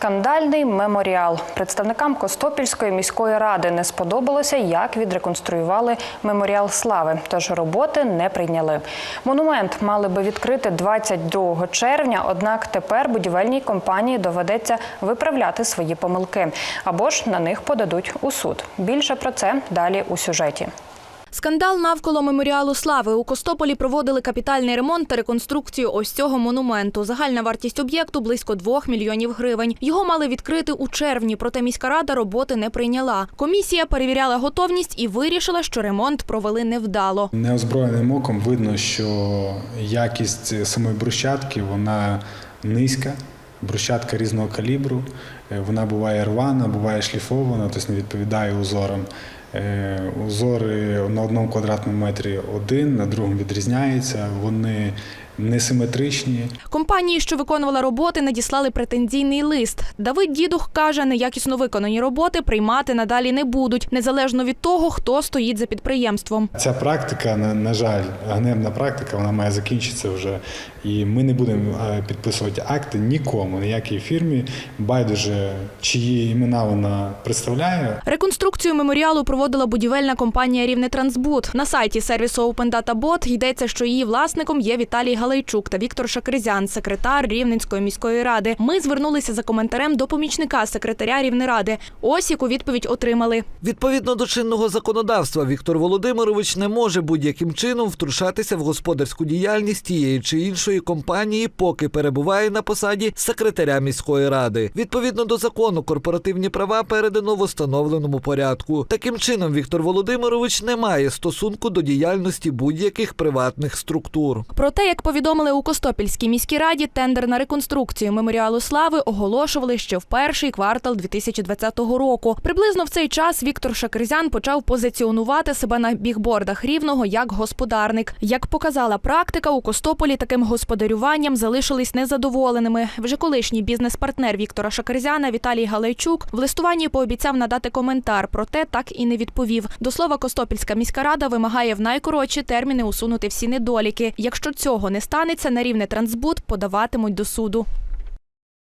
Скандальний меморіал. Представникам Костопільської міської ради не сподобалося, як відреконструювали меморіал слави. Тож роботи не прийняли. Монумент мали би відкрити 22 червня. Однак тепер будівельній компанії доведеться виправляти свої помилки або ж на них подадуть у суд. Більше про це далі у сюжеті. Скандал навколо меморіалу слави у Костополі проводили капітальний ремонт та реконструкцію ось цього монументу. Загальна вартість об'єкту близько 2 мільйонів гривень. Його мали відкрити у червні, проте міська рада роботи не прийняла. Комісія перевіряла готовність і вирішила, що ремонт провели невдало. Неозброєним оком видно, що якість самої брусчатки вона низька. Брусчатка різного калібру, Е, вона буває рвана, буває шліфована, тобто не відповідає узорам. Е, Узори на одному квадратному метрі один, на другому відрізняється, вони несиметричні. Компанії, що виконувала роботи, надіслали претензійний лист. Давид Дідух каже, неякісно виконані роботи приймати надалі не будуть, незалежно від того, хто стоїть за підприємством. Ця практика, на, жаль, ганебна практика, вона має закінчитися вже. І ми не будемо е, підписувати акти нікому, ніякій фірмі. Байдуже, чиї імена вона представляє, Реконструкцію меморіалу проводила будівельна компанія Рівнетрансбуд. На сайті сервісу Open Data йдеться, що її власником є Віталій Галайчук та Віктор Шакризян, секретар Рівненської міської ради. Ми звернулися за коментарем до помічника секретаря Рівнеради. Ось яку відповідь отримали. Відповідно до чинного законодавства, Віктор Володимирович не може будь-яким чином втручатися в господарську діяльність тієї чи іншої компанії, поки перебуває на посаді секретаря міської ради. Відповідно до закону, корпоративні права передано в установленому порядку. Таким чином, Віктор Володимирович не має стосунку до діяльності будь-яких приватних структур. Проте, як повідомили у Костопільській міській раді, тендер на реконструкцію меморіалу слави оголошували ще в перший квартал 2020 року. Приблизно в цей час Віктор Шакризян почав позиціонувати себе на бігбордах рівного як господарник. Як показала практика, у Костополі таким господарюванням залишились незадоволеними. Вже колишній бізнес-партнер Віктора Шакризяна Віталій Галайчук в листуванні пообіцяв надати коментар, проте так і не відповів. До слова, Костопільська міська рада вимагає в найкоротші терміни усунути всі недоліки. Якщо цього не станеться, на рівне трансбуд подаватимуть до суду.